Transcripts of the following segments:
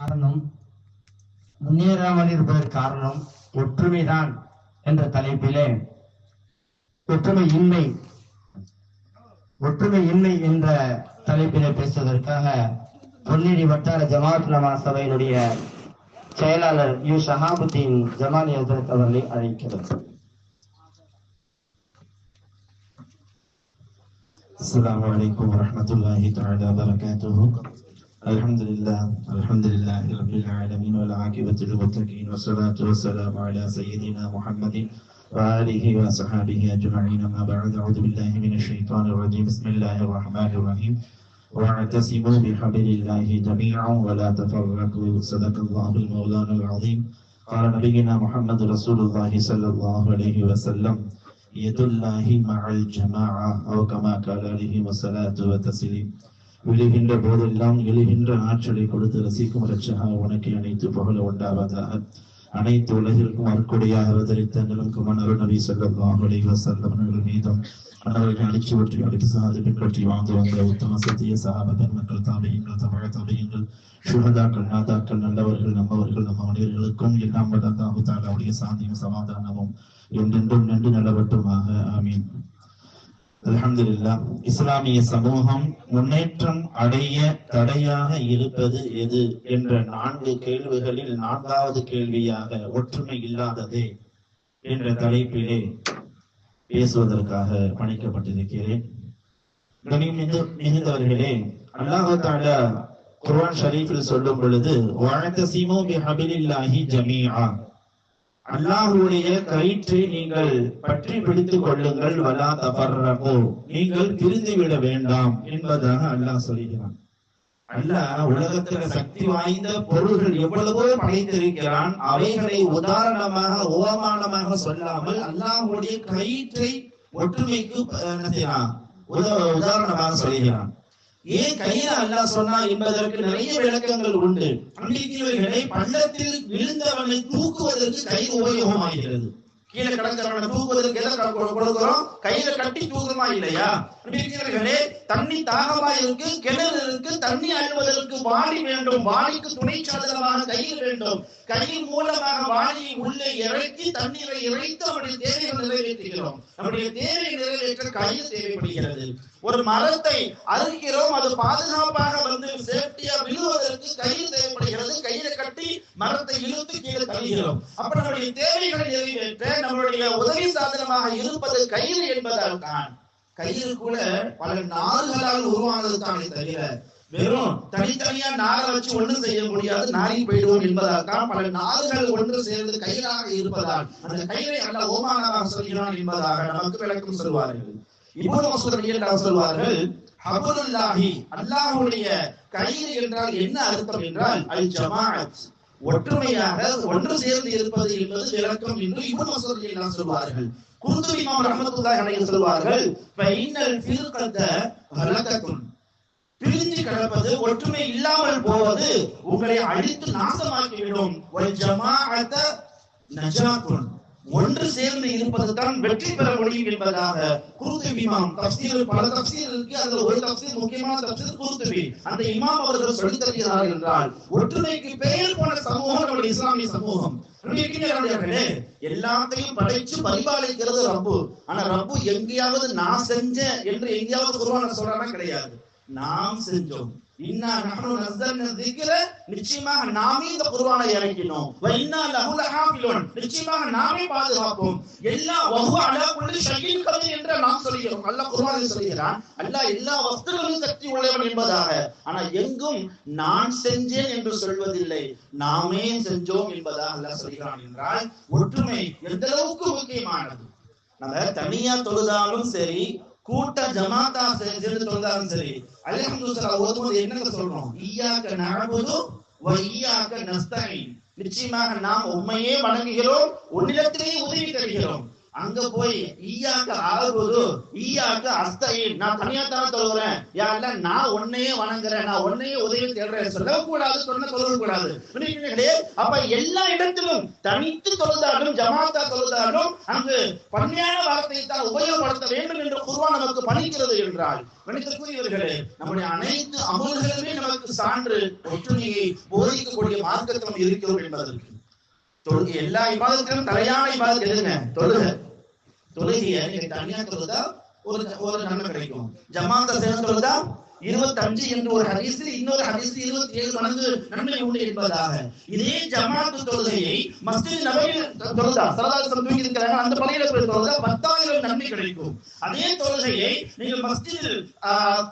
காரணம் முன்னேறாமல் இருப்பதற்கு காரணம் ஒற்றுமைதான் என்ற தலைப்பிலே. ஒற்றுமை இன்மை ஒற்றுமை இன்மை என்ற தலைப்பிலே பேசுவதற்காக பொன்னேரி வட்டார ஜமாத் நமா சபையினுடைய செயலாளர் யூ ஷஹாபுத்தீன் ஜமானி ஹசரத் அவர்களை அழைக்கிறது அஸ்லாம் வலைக்கம் வரமத்துல்லாஹி தாலா வரகாத்து الحمد لله الحمد لله رب العالمين والعاقبة للمتقين والصلاة والسلام على سيدنا محمد وآله وصحابه أجمعين. أما بعد أعوذ بالله من الشيطان الرجيم. بسم الله الرحمن الرحيم. واعتصموا بحبل الله جميعا ولا تفرقوا. صدق الله المولان العظيم. قال نبينا محمد رسول الله صلى الله عليه وسلم يد الله مع الجماعة أو كما قال عليه والصلاة والتسليم. விழுகின்ற போதெல்லாம் எழுகின்ற ஆற்றலை கொடுத்து ரசிக்கும் ரச்சகா உனக்கு அனைத்து புகழ உண்டாவதாக. அனைத்து உலகிற்கும் அற்கொடையாக அவதரித்த நிலக்கும் அருள் நபி ஸல்லல்லாஹு அலைஹி மீதும் மன்னர்கள் அடிச்சு ஒற்றி அடுத்து சாது பின்பற்றி வாழ்ந்து வந்த உத்தம சத்திய சகாபகர் மக்கள் தாபியங்கள் தமிழ தாபியங்கள் சுகதாக்கள் நாதாக்கள் நல்லவர்கள் நம்மவர்கள் நம்ம மனிதர்களுக்கும் எல்லாம் வளர்ந்தாஹு தாலாவுடைய சாந்தியும் சமாதானமும் என்றென்றும் நன்றி நிலவட்டுமாக அலமதுல்லா இஸ்லாமிய சமூகம் முன்னேற்றம் அடைய தடையாக இருப்பது எது என்ற நான்கு கேள்விகளில் நான்காவது கேள்வியாக ஒற்றுமை இல்லாததே என்ற தலைப்பிலே பேசுவதற்காக பணிக்கப்பட்டிருக்கிறேன் மிகு- மிகுந்தவர்களே அல்லாஹால குர்வான் ஷரீஃபில் சொல்லும் பொழுது வஅதஸிமு பிஹபிலில்லாஹி ஜமீஆ. அல்லாஹுடைய கயிற்றை நீங்கள் பற்றி பிடித்துக் கொள்ளுங்கள். வலா தஃபர்ரகு. நீங்கள் பிரிந்து விட வேண்டாம் என்பதாக அல்லாஹ் சொல்கிறான். அல்லாஹ் உலகத்துல சக்தி வாய்ந்த பொருள்கள் எவ்வளவோ படைத்திருக்கிறான். அவைகளை உதாரணமாக உபமானமாக சொல்லாமல் அல்லாஹ்வுடைய கயிற்றை ஒற்றுமைக்கு உத- உதாரணமாக சொல்கிறான். ஏன் கையில அல்லாஹ் சொன்னா என்பதற்கு நிறைய விளக்கங்கள் உண்டு. அன்றைக்கிழமைகளை பள்ளத்தில் விழுந்தவனை தூக்குவதற்கு கை உபயோகமாகிறது. கீழே கிடக்கிறவனை தூக்குவதற்கு எதை கொடுக்கிறோம்? கையில கட்டி தூக்குமா இல்லையா? அன்றைக்கிழமைகளே தண்ணி தாகமா இருக்கு கிணறு இருக்கு தண்ணி அழுவதற்கு வாளி வேண்டும். வாளிக்கு துணை சாதனமாக கையில் வேண்டும். கையின் மூலமாக வாளியை உள்ளே இறக்கி தண்ணீரை இறைத்து அவருடைய தேவையை நிறைவேற்றுகிறோம். நம்முடைய தேவை நிறைவேற்ற கையில் தேவைப்படுகிறது. ஒரு மரத்தை அறுக்கிறோம் அது பாதுகாப்பாக வந்து மரத்தை இழுத்து கீழே தள்ளுகிறோம். அப்ப நம்முடைய தேவைகளை நிறைவேற்ற நம்மளுடைய உதவி சாதனமாக இருப்பது கயிறு என்பதால் தான். கயிறு கூட பல நார்களால் உருவானது தானே தவிர வெறும் தனித்தனியா நாரை வச்சு ஒண்ணும் செய்ய முடியாது நாரி போயிடுவோம் என்பதால் தான் பல நாடுகள் ஒன்று சேர்ந்து கயிறாக இருப்பதால் அந்த கயிறை அல்ல ஓமானமாக சொல்கிறான் என்பதாக நமக்கு விளக்கம் சொல்வார்கள். இவ்வளவு மசூத் ரலியல்லாஹு சொல்வார்கள் ஹபுலுல்லாஹி அல்லாஹுடைய கயிறு என்றால் என்ன அர்த்தம் என்றால் அல் ஜமாஅத் ஒற்றுமையாக ஒன்று சேர்ந்து இருப்பது என்பது விளக்கம் என்று இவன் மசூத் எல்லாம் சொல்வார்கள். குர்துபி இமாம் ரஹ்மத்துல்லாஹி அலைஹி சொல்வார்கள் ஃபைனல் ஃபிர்கத ஹலகத்துன் பிரிஞ்சு கிடப்பது ஒற்றுமை இல்லாமல் போவது உங்களை அழித்து நாசமாக்கிவிடும் ஒரு ஜமாஅத்த நஜாத்துன். ஒன்று சேர்ந்து இருப்பதுதான் வெற்றி பெற முடியும் என்பதாக குருத்துபி இமாம் தப்சீர் பல தப்சீர் இருக்கு. அதுல ஒரு தப்சீர் முக்கியமான தப்சீர் குருத்துபி அந்த இமாம் அவர்கள் சொல்லி தருகிறார் என்றால் ஒற்றுமைக்கு பெயர் போன சமூகம் நம்முடைய இஸ்லாமிய சமூகம். எல்லாத்தையும் படைச்சு பரிபாலிக்கிறது ரப்பு. ஆனா ரப்பு எங்கேயாவது நான் செஞ்சேன் என்று எங்கேயாவது குருவான சொல்றானா கிடையாது. நாம் செஞ்சோம். இன்னா நஹ்னு நஸ்ஸல்னா திக்ர நிச்சயமாக நாமே இந்த குர்ஆனை இறக்கினோம். வ இன்னா லஹு லஹாஃபிலூன் நிச்சயமாக நாமே பாதுகாப்போம். எல்லா வஹு அலா குல்லி ஷைஇன் கதீர் என்று நாம் சொல்கிறோம். அல்லாஹ் குர்ஆனில் சொல்கிறான் அல்லாஹ் எல்லா வஸ்துகளிலும் சக்தி உள்ளவன் என்பதாக. ஆனா எங்கும் நான் செஞ்சேன் என்று சொல்வதில்லை நாமே செஞ்சோம் என்பதாக அல்லாஹ் சொல்கிறான் என்றால் ஒற்றுமை எந்த அளவுக்கு முக்கியமானது? நம்ம தனியா தொழுதாலும் சரி கூட்ட ஜமாத்தா சே- சேர்ந்து தொழுதாலும் சரி. அல்ஹம்துலில்லாஹ் ஓதும்போது என்னங்க சொல்றோம்? ஈயாக்க நஅபுது வ ஈயாக்க நஸ்தஈன். நிச்சயமாக நாம் உண்மையே வணங்குகிறோம் உன்னிடத்திலேயே உதவி தருகிறோம். அங்க போய் ஈயாக்க ஆகுவது ஈயாக்க அஸ்தயின் நான் தனியா தானே தொழுகிறேன். யாருல? நான் உன்னையே வணங்குறேன். நான் உன்னையே உதவி தேடுறேன். சொல்லக்கூடாது சொன்ன சொல்லக்கூடாது. கூடாது அப்ப எல்லா இடத்திலும் தனித்து தொழுதாலும் ஜமாத்தா தொழுதாலும் அங்கு பன்மையான வார்த்தையை தான் உபயோகப்படுத்த வேண்டும் என்று குருவா நமக்கு பணிக்கிறது என்றால் மனிதர்களே நம்முடைய அனைத்து அமல்களுமே நமக்கு சான்று ஒற்றுமையை போதிக்கக்கூடிய மார்க்கத்தில் இருக்கிறோம் என்பதற்கு. தொழுகை எல்லா இபாதத்திலும் தலையான இபாதத் எழுதுங்க தொழுக. தொழுகையை நீங்க தனியா தொழுதா ஒரு ஒரு நன்மை கிடைக்கும். ஜமாத்த சேர்ந்து தொழுதா? இருபத்தி அஞ்சு என்று ஒரு ஹதீஸில் இன்னொரு ஹதீஸ் இருபத்தி ஏழு மடங்கு நன்மை உண்டு என்பதாக. இதே ஜமாத்து தொழுகையை மஸ்ஜித் நபையில் தொழுதா சரதாசம் தூங்கி இருக்கிறாங்க அந்த பள்ளியில போய் தொழுதா பத்தாயிரம் நன்மை கிடைக்கும். அதே தொழுகையை நீங்கள் மஸ்ஜித்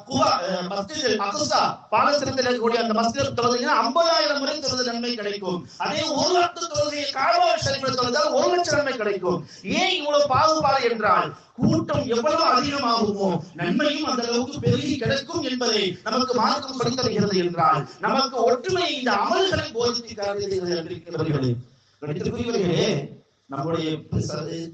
குவா அஹ், மஸ்ஜித் அக்ஸா பாலஸ்தீனத்தில் இருக்கக்கூடிய அந்த மஸ்ஜித் தொழுகைனா ஐம்பதாயிரம் முறை தொழுது நன்மை கிடைக்கும். அதே ஒரு லட்சம் தொழுகையை காபா ஷரீஃபில் தொழுதால் ஒரு லட்சம் நன்மை கிடைக்கும். ஏன் இவ்வளவு பாகுபாடு என்றால் கூட்டம் எவ்வளவு அதிகமாகுமோ நன்மையும் அந்த அளவுக்கு பெருகி கிடைக்கும் என்பதை நமக்கு மார்க்கம் சொல்லி தருகிறது என்றால் நமக்கு ஒற்றுமை இந்த அமல்களை போதித்து காட்டுகிறவர்களே நம்முடைய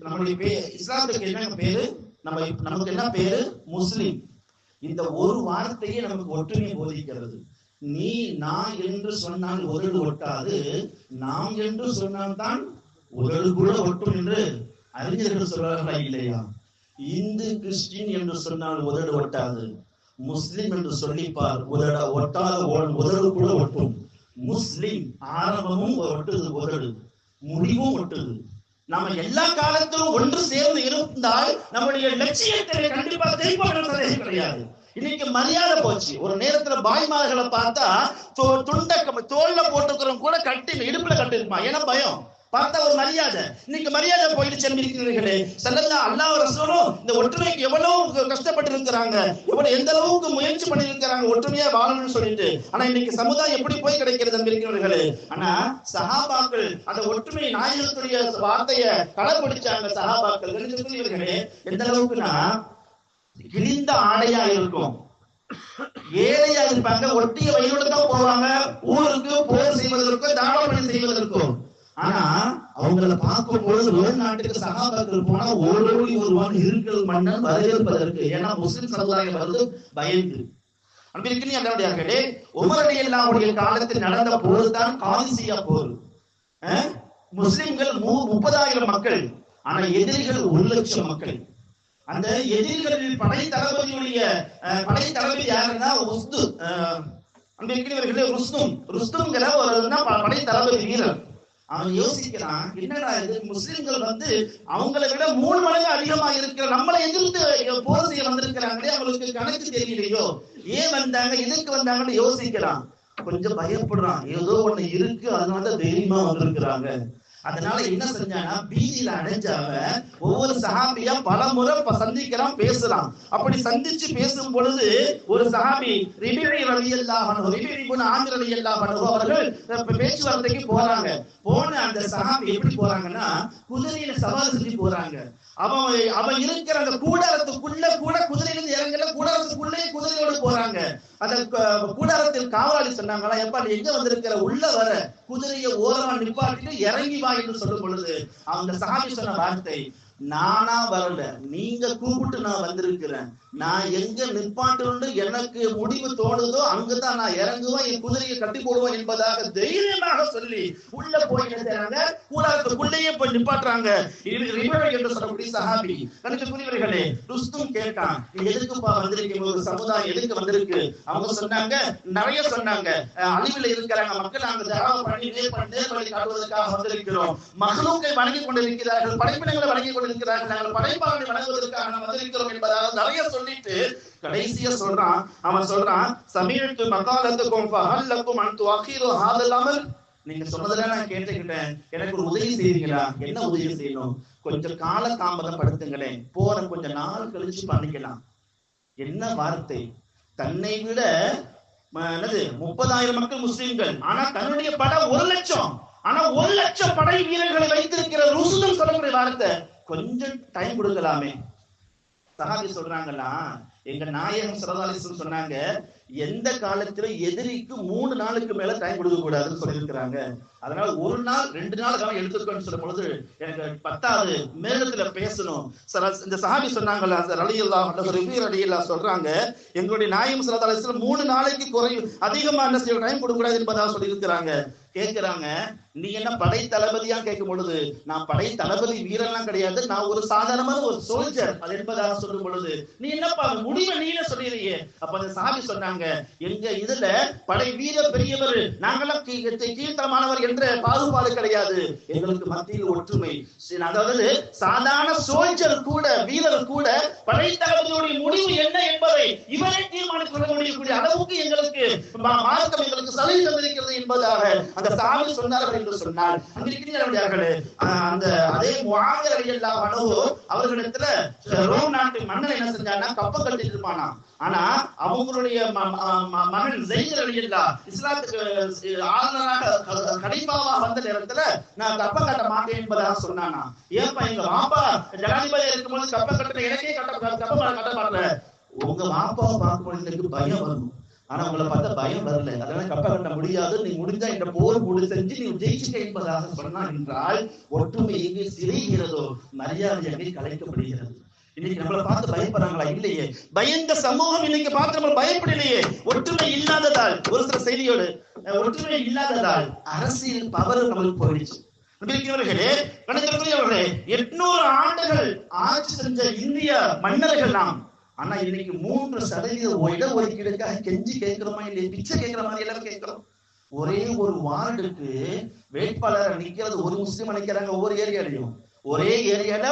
நம்முடைய பே- இஸ்லாத்துக்கு என்ன பேரு? நம்ம நமக்கு என்ன பேரு? முஸ்லிம். இந்த ஒரு வார்த்தையே நமக்கு ஒற்றுமை போதிக்கிறது. நீ நான் என்று சொன்னால் உதடு ஒட்டாது நாம் என்று சொன்னால் தான் உதடு கூட ஒட்டும் என்று அறிஞர்கள் சொல்றார்களா இல்லையா? இந்து கிறிஸ்டின் என்று சொன்னால் உதடு ஒட்டாது. முஸ்லிம் என்று சொல்லிப்பார் உதட ஒட்டாத உதடு கூட ஒட்டும். முஸ்லிம் ஆரம்பமும் ஒட்டுது உதடு முடிவும் ஒட்டுது. நாம எல்லா காலத்திலும் ஒன்று சேர்ந்து இருந்தால் நம்முடைய லட்சியத்தை கண்டிப்பா தெய்வம் கிடையாது. இன்னைக்கு மரியாதை போச்சு. ஒரு நேரத்துல பாய்மார்களை பார்த்தா தோ- துண்ட தோல்ல போட்டுக்கிறவங்க கூட கட்டி இடுப்புல கட்டிருப்பான் ஏன்னா பயம். பார்த்தா ஒரு மரியாதை. இன்னைக்கு மரியாதை போயிட்டு சென்றிருக்கிறீர்களே செல்லல்லா அல்லாஹ் ரசூலும் இந்த ஒற்றுமைக்கு எவ்வளவு கஷ்டப்பட்டு இருக்கிறாங்க எவ்வளவு எந்த அளவுக்கு முயற்சி பண்ணிருக்கிறாங்க ஒற்றுமையா வாழணும்னு சொல்லிட்டு. ஆனா இன்னைக்கு சமுதாயம் எப்படி போய் கிடைக்கிறது இருக்கிறீர்களே ஆனா சஹாபாக்கள் அந்த ஒற்றுமை நாயகத்துடைய வார்த்தையை கடைபிடிச்சாங்க சஹாபாக்கள். கணிதக்குரியவர்களே எந்த அளவுக்குன்னா கிழிந்த ஆடையா இருக்கும். ஏழையா இருப்பாங்க. ஒட்டிய வயலோட தான் போவாங்க. ஊருக்கு போர் செய்வதற்கும் தானப்பணி செய்வதற்கும். ஆனா அவங்கள பார்க்கும் பொழுது ஒரு நாட்டுக்கு சகாபாக்கள் போனா ஓடோடி ஒருவன் இருக்கிற மன்னன் வரவேற்பதற்கு. ஏன்னா முஸ்லிம் சமுதாயம் வந்து பயந்து. அன்பிற்கு என்னுடைய உமரடி எல்லாவுடைய காலத்தில் நடந்த போர் தான் காதிசியா போர். அஹ்? முஸ்லிம்கள் மூ- முப்பதாயிரம் மக்கள் ஆனா எதிரிகள் ஒரு லட்சம் மக்கள். அந்த எதிரிகளில் படை தளபதியுடைய அஹ், படை தளபதி யாருன்னா உஸ்து அஹ், அந்த இருக்கிறவர்களே ருஸ்தும் ருஸ்துங்கிற ஒரு என்ன படை தளபதி வீரர். அவன் யோசிக்கிறான் என்னடா இது? முஸ்லிம்கள் வந்து அவங்களை விட மூணு மடங்கு அதிகமா இருக்கிற நம்மளை எதிர்த்து போர் செய்ய வந்திருக்கிறாங்களே அவங்களுக்கு கணக்கு தெரியலையோ? ஏன் வந்தாங்க? எதுக்கு வந்தாங்கன்னு யோசிக்கிறான். கொஞ்சம் பயப்படுறான். ஏதோ ஒண்ணு இருக்கு அதனால தைரியமா வந்திருக்கிறாங்க. அதனால என்ன செஞ்சானா பீதியில அடைஞ்சாவ ஒவ்வொரு சஹாபியா பல முறை ப- சந்திக்கிறான் பேசுறான் அப்படி சந்திச்சு பேசும் பொழுது ஒரு சஹாபி ரிபிரி ரவி குண ஆந்திர ரவி அல்லாஹ் அவர்கள் பேச்சுவார்த்தைக்கு போறாங்க. போன அந்த சஹாபி எப்படி போறாங்கன்னா குதிரையில சவாரி செஞ்சு போறாங்க. அவன் அவன் இருக்கிற அந்த கூடாரத்துக்குள்ள கூட குதிரையிலிருந்து இறங்கல கூடாரத்துக்குள்ளே குதிரையோடு போறாங்க அந்த கூடாரத்தில் காவலாளி சொன்னாங்களா எப்பா நீ எங்க வந்திருக்கிற? உள்ள வர. குதிரையை ஓரமா நிப்பாட்டிட்டு இறங்கி வா என்று சொல்லும் பொழுது அவங்க சாமி சொன்ன வார்த்தை நானா வரல நீங்க கூப்பிட்டு நான் வந்திருக்கிறேன். நான் எங்க நிற்பாட்டு எனக்கு முடிவு தோணுதோ அங்கதான் நான் இறங்குவேன் என் குதிரையை கட்டி போடுவேன் என்பதாக தைரியமாக சொல்லி உள்ள போய் என்ன கூடாரத்துக்குள்ளேயே போய் நிப்பாட்டுறாங்க. என்று சொல்லக்கூடிய சஹாபி. கணிதக்குரியவர்களே ருஸ்தும் கேட்டான். நீ எதுக்குப்பா வந்திருக்கீங்க ஒரு சமுதாயம் எதுக்கு வந்திருக்கு? அவங்க சொன்னாங்க நிறைய சொன்னாங்க. அழிவில் இருக்கிறாங்க. மக்கள் நாங்க தராவ பண்ணி நேர் வழி காட்டுவதற்காக வந்திருக்கிறோம். மகளுக்கை வணங்கி கொண்டிருக்கிறார்கள். படைப்பினங்களை வணங்கி கொண்டிருக்கிறார்கள் நாங்கள் படைப்பாளனை வணங்குவதற்காக நாம் வந்திருக்கிறோம் என்பதாக நிறைய சொல்லிட்டு கடைசியா சொல்றான். அவன் சொல்றான் சமீழ்த்து மகாலத்துக்கும் ஃபஹல்லக்கும் அன்பு துஅഖீரு ஆதல்லாமல் நீங்க சொன்னதெல்லாம் நான் கேட்டுக்கிட்டேன். எனக்கு ஒரு உதவி செய்வீங்களா? என்ன உதவி செய்யணும்? கொஞ்சம் கால தாமதம் படுத்துங்களேன் போற கொஞ்ச நாள் கழிச்சு பண்ணிக்கலாம். என்ன வார்த்தை? தன்னை விட என்னது முப்பதாயிரம் மக்கள் முஸ்லிம்கள். ஆனா தன்னுடைய படம் ஒரு லட்சம். ஆனா ஒரு லட்சம் படை வீரர்களை வைத்திருக்கிற ருசுதம் சொல்லக்கூடிய வார்த்தை. கொஞ்சம் டைம் கொடுக்கலாமே. சஹாபி சொல்றாங்களா எங்க நாயகம் சரதாலிசன் சொன்னாங்க எந்த காலத்துல எதிரிக்கு மூணு நாளுக்கு மேல டைம் கொடுக்க கூடாதுன்னு சொல்லியிருக்கிறாங்க. அதனால ஒரு நாள் ரெண்டு நாள் காலம் எடுத்துக்கோன்னு சொல்லும் பொழுது எனக்கு பத்தாவது மேகத்துல பேசணும். இந்த சாமி சொன்னாங்கல்ல ரலியல்லா ரிபீர் அலியல்லா சொல்றாங்க எங்களுடைய நாயம் சரதாலிசன் மூணு நாளைக்கு குறையும் அதிகமா என்ன செய்ய டைம் கொடுக்க கூடாது என்பதாக சொல்லியிருக்கிறாங்க. கேட்கிறாங்க நீ என்ன படை தளபதியா கேட்கும் பொழுது நான் படை தளபதி வீரன்லாம் கிடையாது நான் ஒரு சாதாரணமான ஒரு சோல்ஜர் அது என்பதாக சொல்லும் பொழுது நீ என்னப்பா முடிவை நீல சொல்லிடுறியே அப்ப அந்த சாபி சொன்னாங்க எங்க இதுல படை வீர பெரியவர் நாங்களாம் கீ- கீழ்த்தரமானவர் என்ற பாகுபாடு கிடையாது. எங்களுக்கு மத்தியில் ஒற்றுமை. அதாவது சாதாரண சோல்ஜர் கூட வீரர் கூட படை தளபதியுடைய முடிவு என்ன என்பதை இவரை தீர்மானித்துக் கொள்ள முடியக்கூடிய அளவுக்கு எங்களுக்கு மார்க்கம் எங்களுக்கு சலுகை தந்திருக்கிறது என்பதாக அந்த சாமி சொன்னார்கள் என்று சொன்னால் அங்கிருக்கிறீர்களே அந்த அதே முகாங்கர் அடியல்லா அவர்களிடத்துல ரோம் நாட்டு மன்னர் என்ன செஞ்சான்னா கப்பம் கட்டிட்டு இருப்பானா ஆனா அவங்களுடைய மகன் ஜெயிதர் அடியல்லா இஸ்லாத்துக்கு ஆளுநராக க- வந்த நேரத்துல நான் கப்பம் கட்ட மாட்டேன் என்பதாக சொன்னானா? ஏப்பா எங்க மாப்பா ஜனாதிபதி இருக்கும்போது கப்பம் கட்டுற எனக்கே கட்ட கப்பம் கட்ட மாட்டல உங்க மாப்பாவை பார்க்கும்போது எனக்கு பயம் வரும். ஆனா உங்களை பார்த்தா பயம் வரல. அதனால கப்ப கட்ட முடியாது. நீ முடிஞ்சா இந்த போர் முடி செஞ்சு நீ ஜெயிச்சுக்க என்பதாக சொன்னான் என்றால் ஒற்றுமை எங்கே சிறைகிறதோ மரியாதை எங்கே கலைக்கப்படுகிறது? இன்னைக்கு நம்மளை பார்த்து பயப்படுறாங்களா? இல்லையே. பயந்த சமூகம் இன்னைக்கு பார்த்து நம்ம பயப்படலையே. ஒற்றுமை இல்லாததால் ஒரு சில செய்தியோடு ஒற்றுமை இல்லாததால் அரசியல் பவர் நம்மளுக்கு போயிடுச்சு. நம்பிக்கையவர்களே எட்நூறு ஆண்டுகள் ஆட்சி செஞ்ச இந்திய மன்னர்கள் நாம். ஆனா இன்னைக்கு மூன்று சதவீத இட ஒதுக்கீடுக்காக கெஞ்சி கேட்கிறோமா இல்லையா? பிச்சை கேட்கிற மாதிரி எல்லாரும் கேட்கிறோம். ஒரே ஒரு வார்டுக்கு வேட்பாளர் நிக்கிறது ஒரு முஸ்லீம் நிக்கிறாங்க ஒவ்வொரு ஏரியாலையும். ஒரே ஏரியால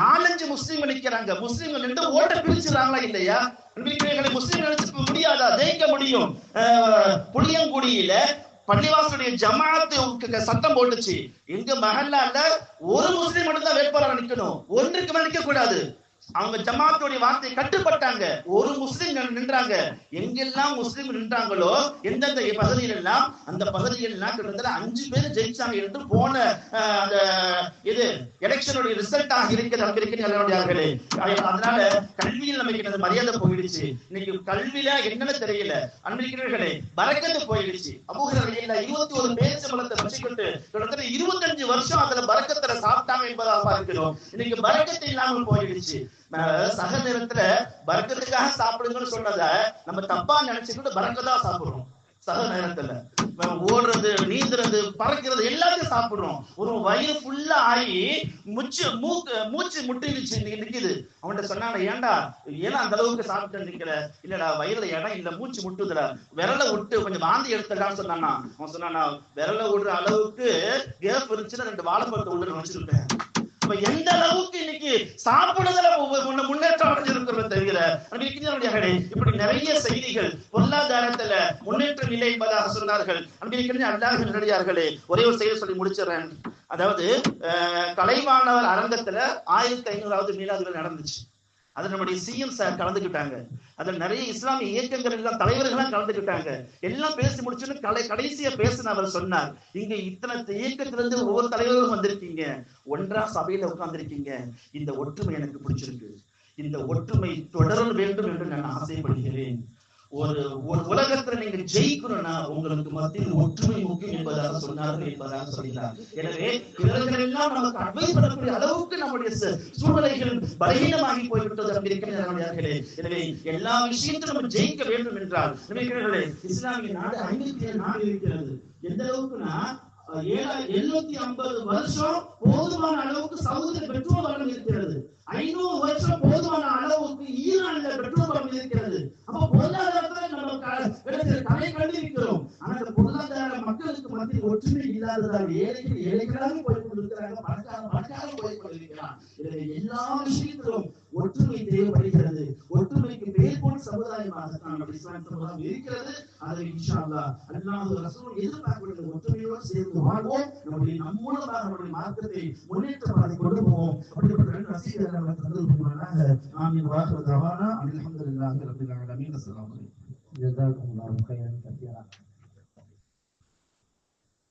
நாலஞ்சு முஸ்லீம் நிக்கிறாங்க. முஸ்லீம்கள் நின்று ஓட்ட பிரிச்சுறாங்களா இல்லையா? நம்பிக்கைகளை முஸ்லீம் நினைச்சு முடியாதா? ஜெயிக்க முடியும். புளியங்குடியில பள்ளிவாசலுடைய ஜமாத்து சத்தம் போட்டுச்சு. எங்க மகல்லால ஒரு முஸ்லீம் மட்டும் தான் வேட்பாளர் நிக்கணும். ஒன்றுக்கு மேல நிக்க கூடாது அவங்க ஜமாத்துடைய வார்த்தை கட்டுப்பட்டாங்க. ஒரு முஸ்லிம் நின்றாங்க. எங்கெல்லாம் முஸ்லிம் நின்றாங்களோ எந்தெந்த பகுதியில் எல்லாம் அந்த பகுதியில் எல்லாம் கிட்டத்தட்ட அஞ்சு பேர் ஜெயிச்சாங்க என்று போன அந்த இது எலெக்ஷனுடைய ரிசல்ட் ஆக இருக்கிறது அங்க இருக்கிறார்களே அதனால கல்வியில் நமக்கு அந்த மரியாதை போயிடுச்சு. இன்னைக்கு கல்வியில என்னன்னு தெரியல. அன்பிக்கிறவர்களே பறக்கத்து போயிடுச்சு. அபூகரையில இருபத்தி ஒரு பேச்சம்பளத்தை வச்சுக்கிட்டு கிட்டத்தட்ட இருபத்தஞ்சு வருஷம் அதுல பறக்கத்துல சாப்பிட்டாங்க என்பதாக பார்க்கிறோம். இன்னைக்கு பறக்கத்து இல்லாமல் போயிடுச்சு. சக நேரத்துல பறக்கத்துக்காக சாப்பிடுங்கன்னு சொன்னத நம்ம தப்பா நினைச்சுக்கிட்டு பறக்கதா சாப்பிடுறோம். சக நேரத்துல. ஓடுறது நீந்துறது பறக்கிறது எல்லாத்தையும் சாப்பிடுறோம். ஒரு வயிறு ஃபுல்லா ஆகி முச்சு மூக்கு மூச்சு முட்டிடுச்சு இன்னைக்கு நிக்குது. அவன்கிட்ட சொன்னாங்க ஏன்டா ஏன்னா அந்த அளவுக்கு சாப்பிட்டு நிக்கிற? இல்லடா வயிறுல இடம் இல்ல மூச்சு முட்டுதுடா. விரல விட்டு கொஞ்சம் வாந்தி எடுத்துடான்னு சொன்னானா. அவன் சொன்னானா விரல விடுற அளவுக்கு கேப் இருந்துச்சுன்னா ரெண்டு வாழைப்பழத்தை உள்ள வச்சிருப்பேன் நம்ம எந்த அளவுக்கு இன்னைக்கு சாப்பிடுதல முன்னேற்றம் அடைஞ்சிருக்கிறோம் தவிர இப்படி நிறைய செய்திகள் பொருளாதாரத்துல முன்னேற்றம் இல்லை என்பதாக சொன்னார்கள். அன்பிற்கின்ற அல்லாஹ் நல்லடியார்களே ஒரே ஒரு செய்தி சொல்லி முடிச்சிடறேன். அதாவது அஹ், கலைவாணவர் அரங்கத்துல ஆயிரத்தி ஐநூறாவது மீளாதுகள் நடந்துச்சு. அது நம்முடைய சிஎம் சார் கலந்துக்கிட்டாங்க. அதுல நிறைய இஸ்லாமிய இயக்கங்கள் எல்லாம் தலைவர்களாம் கலந்துக்கிட்டாங்க. எல்லாம் பேசி முடிச்சுன்னு கலை கடைசியா பேசின அவர் சொன்னார். இங்க இத்தனை இயக்கத்திலிருந்து ஒவ்வொரு தலைவர்களும் வந்திருக்கீங்க. ஒன்றா சபையில உட்கார்ந்திருக்கீங்க. இந்த ஒற்றுமை எனக்கு பிடிச்சிருக்கு. இந்த ஒற்றுமை தொடர வேண்டும் என்று நான் ஆசைப்படுகிறேன். ஒரு ஒரு உலகத்துல நீங்க ஜெயிக்கணும்னா உங்களுக்கு மத்தியில் ஒற்றுமை முக்கியம் என்பதாக சொன்னார்கள் என்பதாக சொல்கிறார். எனவே இவர்கள் எல்லாம் நமக்கு அட்வைஸ் பண்ணக்கூடிய அளவுக்கு நம்முடைய சூழ்நிலைகள் பலகீனமாகி போய்விட்டது அப்படிங்கிறே எனவே எல்லா விஷயத்திலும் நம்ம ஜெயிக்க வேண்டும் என்றால் இஸ்லாமிய நாடு ஐம்பத்தி ஏழு நாடு இருக்கிறது. எந்த அளவுக்குன்னா அஹ், எழுநூத்தி ஐம்பது வருஷம் போதுமான அளவுக்கு சவுதி பெட்ரோல் வளம் இருக்கிறது ஐநூறு வருஷம் போதுமான அளவுக்கு ஈரான்ல பெட்ரோல் வளம் இருக்கிறது அப்ப பொருளாதாரத்துல நம்ம க- கிடைக்கிற கலை கண்டிருக்கிறோம் ஆனா இந்த பொருளாதார மக்களுக்கு மத்தியில் ஒற்றுமை இல்லாததால் ஏழைக்கு ஏழைகளாக போய் கொண்டிருக்கிறாங்க பணக்காரன் பணக்கார போய் கொண்டிருக்கிறான் எனவே எல்லா விஷயத்திலும் ஒற்றுமை தேவைப்படுகிறது. ஒற்றுமைக்கு மேற்போல் சமுதாயமாகத்தான் நம்ம இஸ்லாம் சமுதாயம் இருக்கிறது. அதை இன்ஷா அல்லாஹ் அல்லாஹ் ரசூல் எதிர்பார்க்கக்கூடிய ஒற்றுமையோடு சேர்ந்து வாழ்வோம். நம்முடைய நம் மூலமாக நம்முடைய மார்க்கத்தை முன்னேற்ற பாதை கொண்டு போவோம். அப்படிப்பட்ட ரெண்டு ரசிகர்கள் நம்ம தந்தது போனாங்க ஆமீன். வாக்குறது தவானா. அல்ஹம்துலில்லாஹி ரப்பில் ஆலமீன். அஸ்ஸலாமு அலைக்கும். ஜஸாக்குமுல்லாஹு கைரன் கத்தீரா.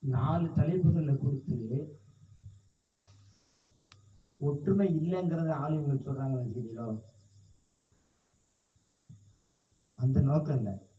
நாலு தலைப்புகளை கொடுத்து ஒற்றுமை இல்லைங்கிறத ஆளுநர்கள் சொல்றாங்கன்னு வச்சுக்கிறீங்களோ அந்த நோக்கம் இல்லை.